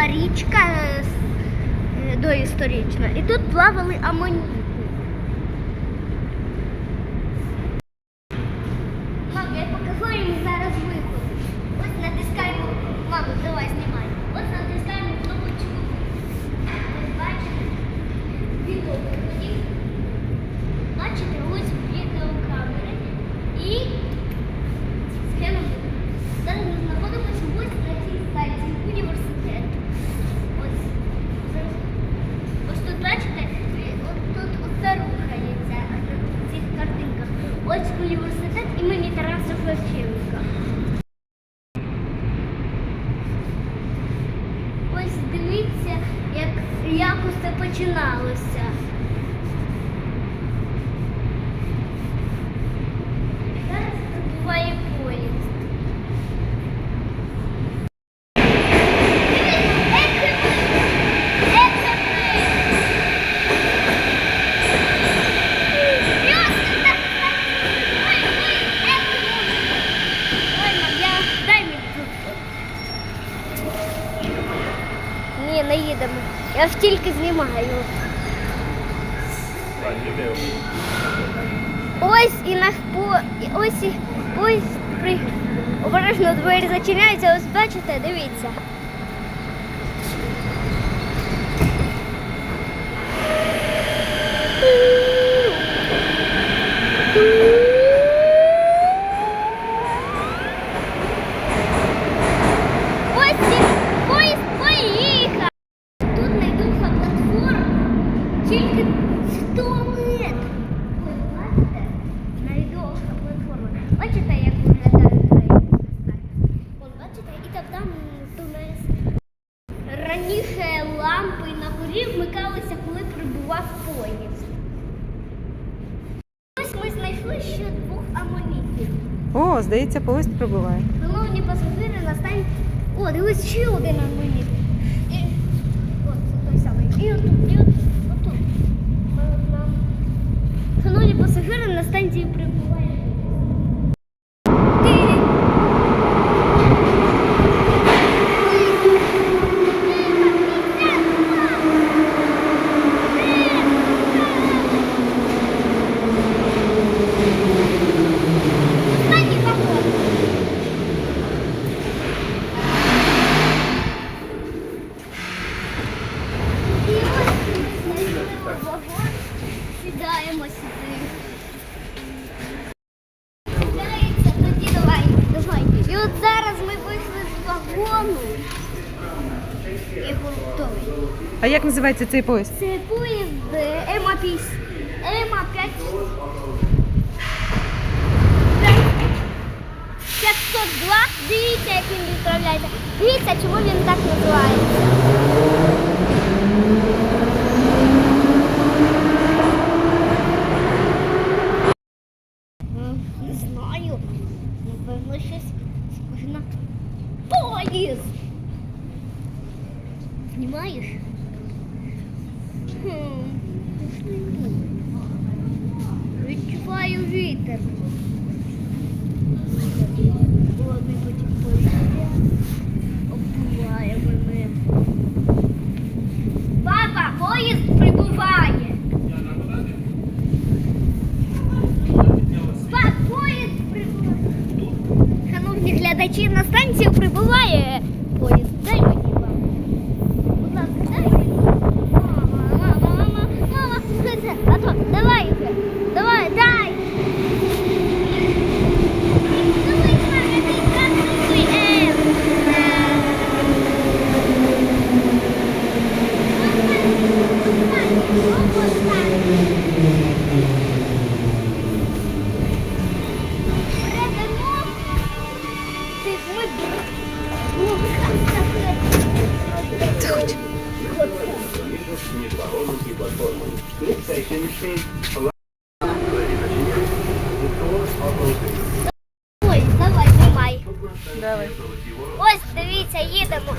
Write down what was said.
була річка доісторична. І тут плавали амоніти. Мам, я покажу їм зараз виход. Ось натискаємо. Мамо, давай знімай. Ось натискаємо кнопочку. Ось бачите? Відео виходів. Бачите, ось відеокамери. І схема. Зараз ми знаходимося ось на цій станції університету. Ось. Зараз. Ось тут бачите, от тут усе рухається на цих Ось університет імені Тараса Шевченка. Ось дивіться, як, як усе починалося. Зараз прибуває поїзд. Дивіться, екипи! Ні, не їдемо. Я тільки знімаю. Ось і на по ось і ось при обережно двері зачиняються. Ось бачите, дивіться. Ось лампи вмикалися, коли прибував поїзд. Ось ми знайшли ще двох амонітів. О, здається, поїзд прибуває. Шановні пасажири, на станції... О, дивись, ще один амонит. І... О, це той самий. І отут, і отут, отут. Ми Шановні пасажири, на станції прибуває. Тоді давай, давай. І от зараз ми вийшли з вагону. І готові. А як називається цей поїзд? Це поїзд е, Ема 5. Ема 5. 502. Дивіться, як він відправляється. Дивіться, чому він так називається. поїзд. Знімаєш? Хм, Відчуваю вітер. Глядачі, на станцію прибуває між Ой, давай, знімай. Давай. Ось, дивіться, їдемо.